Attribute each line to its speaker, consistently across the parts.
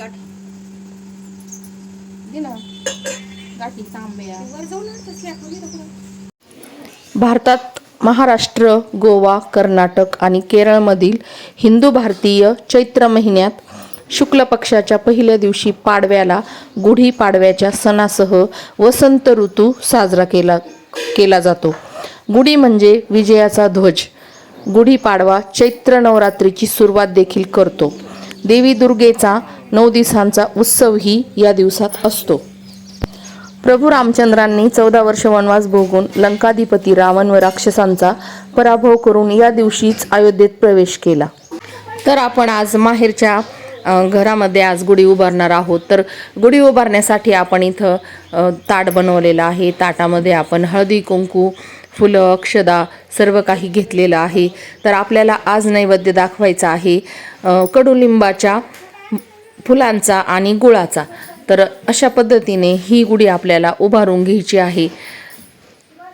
Speaker 1: गाठ. गाठी
Speaker 2: भारतात महाराष्ट्र गोवा कर्नाटक आणि केरळमधील हिंदू भारतीय चैत्र महिन्यात शुक्ल पक्षाच्या पहिल्या दिवशी पाडव्याला गुढी पाडव्याच्या सणासह वसंत ऋतू साजरा केला केला जातो. गुढी म्हणजे विजयाचा ध्वज. गुढीपाडवा चैत्र नवरात्रीची सुरुवात देखील करतो. देवी दुर्गेचा नऊ दिवसांचा उत्सवही या दिवसात असतो. प्रभू रामचंद्रांनी चौदा वर्ष वनवास भोगून लंकाधिपती रावण व राक्षसांचा पराभव करून या दिवशीच अयोध्येत प्रवेश केला. तर आपण आज माहेरच्या घरामध्ये आज गुढी उभारणार आहोत. तर गुढी उभारण्यासाठी आपण इथं ताट बनवलेलं आहे. ताटामध्ये आपण हळदी कुंकू फुलं अक्षदा सर्व काही घेतलेलं आहे. तर आपल्याला आज नैवेद्य दाखवायचं आहे. कडुलिंबाच्या फुलांचा आणि गुळाचा. तर अशा पद्धतीने ही गुढी आपल्याला उभारून घ्यायची आहे.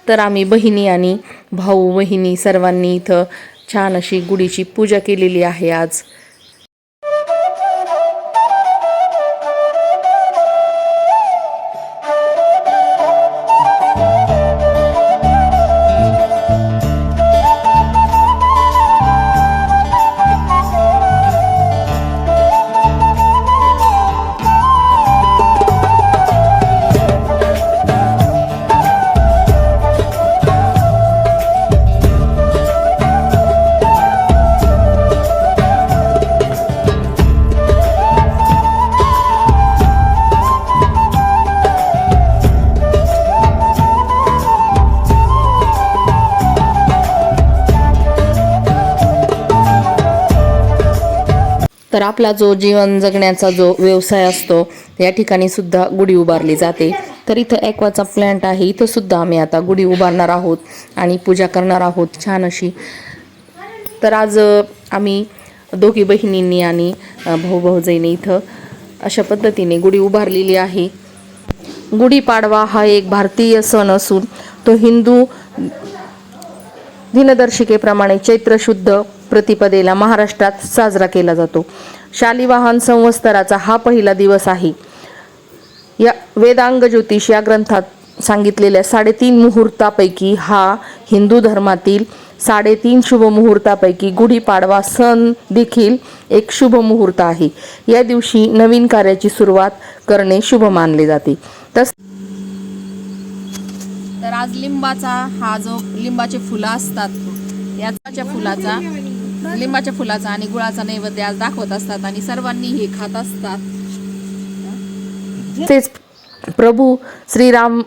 Speaker 2: तर आम्ही बहिणी आणि भाऊ बहिणी सर्वांनी इथं छान अशी गुढीची पूजा केलेली आहे आज. तर आपला जो जीवन जगण्याचा जो व्यवसाय असतो या ठिकाणी सुद्धा गुढी उभारली जाते. तर इथं ॲक्वाचा प्लॅन्ट आहे इथं सुद्धा आम्ही आता गुढी उभारणार आहोत आणि पूजा करणार आहोत छान अशी. तर आज आम्ही दोघी बहिणींनी आणि भाऊ भाऊजाईने इथं अशा पद्धतीने गुढी उभारलेली आहे. गुढीपाडवा हा एक भारतीय सण असून तो हिंदू दिनदर्शिकेप्रमाणे चैत्र शुद्ध प्रतिपदेला महाराष्ट्रात साजरा केला जातो. शालिवाहन संवत्सराचा हा पहिला दिवस आहे. या वेदांग ज्योतिष या ग्रंथात सांगितलेल्या साडेतीन मुहूर्तापैकी हा हिंदू धर्मातील साडेतीन शुभ मुहूर्तापैकी गुढीपाडवा सण देखील एक शुभ मुहूर्त आहे. या दिवशी नवीन कार्याची सुरुवात करणे शुभ मानले जाते. तस
Speaker 1: तर आज लिंबाचा हा जो लिंबाचे फुलं असतात याच्या फुलाचा लिंबाच्या फुलाचा आणि गुळाचा नैवेद्य आज दाखवत असतात आणि सर्वांनी हे खात असतात.
Speaker 2: तेच प्रभू श्रीराम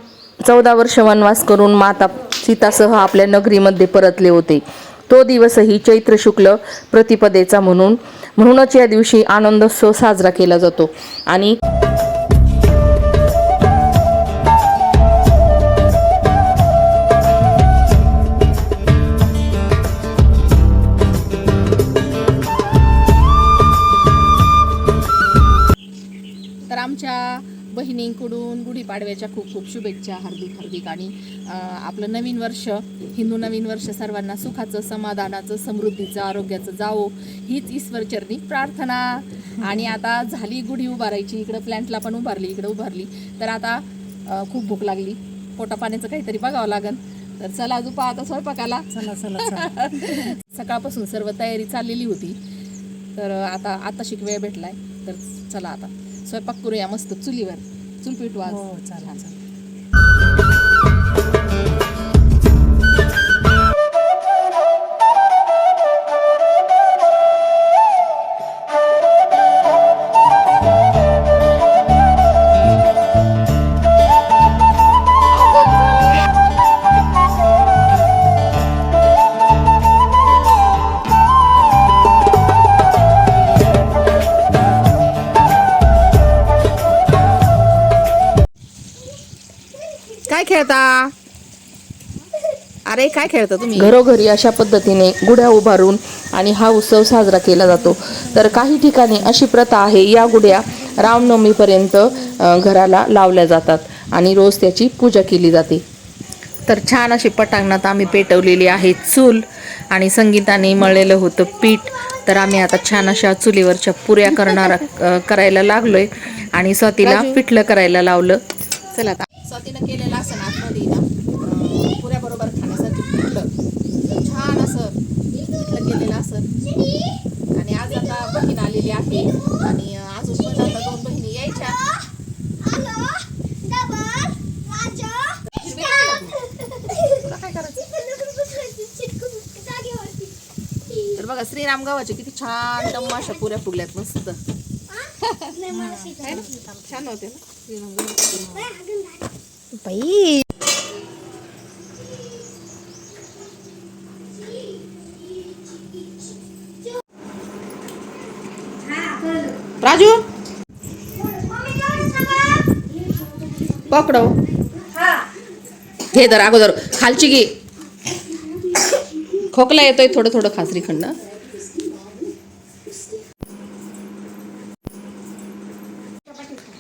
Speaker 2: चौदा वर्ष वनवास करून माता सीतासह आपल्या नगरीमध्ये परतले होते. तो दिवसही चैत्र शुक्ल प्रतिपदेचा म्हणून म्हणूनच या दिवशी आनंदोत्सव साजरा केला जातो. आणि
Speaker 1: तर आमच्या बहिणींकडून गुढीपाडव्याच्या खूप खूप शुभेच्छा हार्दिक हार्दिक. आणि आपलं नवीन वर्ष हिंदू नवीन वर्ष सर्वांना सुखाचं समाधानाचं समृद्धीचं आरोग्याचं जावो हीच ईश्वरचरणी प्रार्थना. आणि आता झाली गुढी उभारायची इकडं प्लॅन्टला पण उभारली इकडं उभारली. तर आता खूप भूक लागली. पोटा पाण्याचं काहीतरी बघावं लागन. तर चला अजून आता स्वयंपाकाला. चला चला सकाळपासून सर्व तयारी चाललेली होती. तर आता आता शिक वेळ भेटलाय. तर चला आता. स्वयंपाक करूया मस्त चुलीवर. चूल पेटू आज हो, चालेल. खेळता? अरे काय खेळता तुम्ही?
Speaker 2: घरोघरी अशा पद्धतीने गुढ्या उभारून आणि हा उत्सव साजरा केला जातो. तर काही ठिकाणी अशी प्रथा आहे या गुढ्या रामनवमीपर्यंत घराला लावल्या जातात आणि रोज त्याची पूजा केली जाते. तर छान अशी पटांगणात आम्ही पेटवलेली आहे चूल आणि संगीताने मळलेलं होतं पीठ. तर आम्ही आता छान अशा चुलीवरच्या पुऱ्या करणार करायला लागलोय आणि स्वातीला. पिठलं करायला लावलं.
Speaker 1: चला आता केलेलं असं ना आतमध्ये ना पुऱ्याबरोबर खाण्यासाठी पिठलं छान असं पिठलं केलेलं असं. आणि आज आता बहीण आलेली आहे. आणि अजून पण आता दोन बहिणी यायच्या. काय करायचं? तर बघा श्रीराम गावाचे किती छान टम्मा पुऱ्या फुगल्यात मस्त. छान होते ना
Speaker 3: बाई
Speaker 1: राजू? पकडव हे तर अगोदर. खालची घे. खोकला येतोय थोडं थोडं खासरी खंड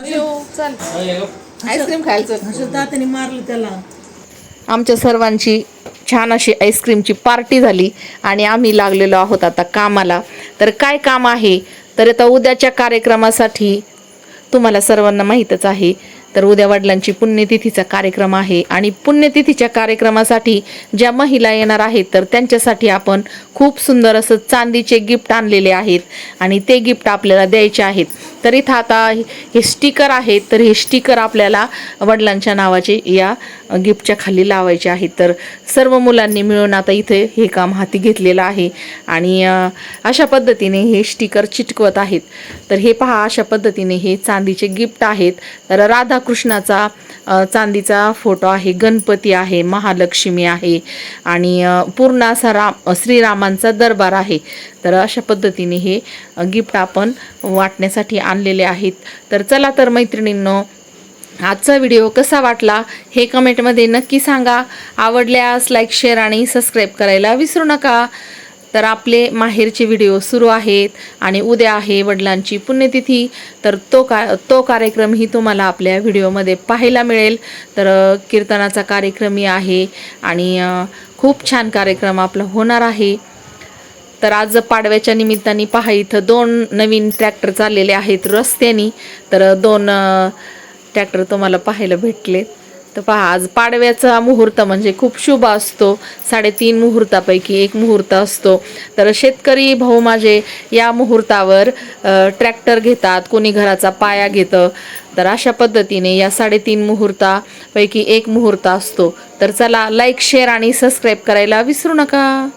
Speaker 1: चल. आईस्क्रीम खायचं.
Speaker 4: दाताने मारलं त्याला.
Speaker 2: आमच्या सर्वांची छान अशी आईस्क्रीमची पार्टी झाली आणि आम्ही लागलेलो आहोत आता कामाला. तर काय काम आहे? तर आता उद्याच्या कार्यक्रमासाठी तुम्हाला सर्वांना माहीतच आहे. तर उद्या वडिलांची पुण्यतिथीचा कार्यक्रम आहे आणि पुण्यतिथीच्या कार्यक्रमासाठी ज्या महिला येणार आहेत तर त्यांच्यासाठी आपण खूप सुंदर असं चांदीचे गिफ्ट आणलेले आहेत आणि ते गिफ्ट आपल्याला द्यायचे आहेत. तर इथं आता हे स्टिकर आहेत तर हे स्टिकर आपल्याला वडिलांच्या नावाचे या गिफ्टच्या खाली लावायचे आहेत. तर सर्व मुलांनी मिळून आता इथे हे काम हाती घेतलेलं आहे. आणि अशा पद्धतीने हे स्टिकर चिटकवत आहेत. तर हे पहा अशा पद्धतीने हे चांदीचे गिफ्ट आहेत. तर राधाकृष्णाचा चांदीचा फोटो आहे गणपती आहे महालक्ष्मी आहे. आणि पूर्ण असा राम श्रीरामांचा दरबार आहे. तर अशा पद्धतीने हे गिफ्ट आपण वाटण्यासाठी आणलेले आहेत. तर चला तर मैत्रिणींनो आजचा व्हिडिओ कसा वाटला हे कमेंटमध्ये नक्की सांगा. आवडल्यास लाईक शेअर आणि सबस्क्राईब करायला विसरू नका. तर आपले माहेरचे व्हिडिओ सुरू आहेत आणि उद्या आहे वडिलांची पुण्यतिथी. तर तो का तो कार्यक्रमही तुम्हाला आपल्या व्हिडिओमध्ये पाहायला मिळेल. तर कीर्तनाचा कार्यक्रमही आहे आणि खूप छान कार्यक्रम आपला होणार आहे. तर आज पाडव्याच्या निमित्ताने पहा इथं दोन नवीन ट्रॅक्टर चाललेले आहेत रस्त्यानी. तर दोन ट्रॅक्टर तुम्हाला पाहायला भेटले तर पहा आज पाडव्याचा मुहूर्त म्हणजे खूप शुभ असतो. साडेतीन मुहूर्तापैकी एक मुहूर्त असतो. तर शेतकरी भाऊ माझे या मुहूर्तावर ट्रॅक्टर घेतात कोणी घराचा पाया घेतं. तर अशा पद्धतीने या साडेतीन मुहूर्तापैकी एक मुहूर्त असतो. तर चला लाईक शेअर आणि सबस्क्राईब करायला विसरू नका.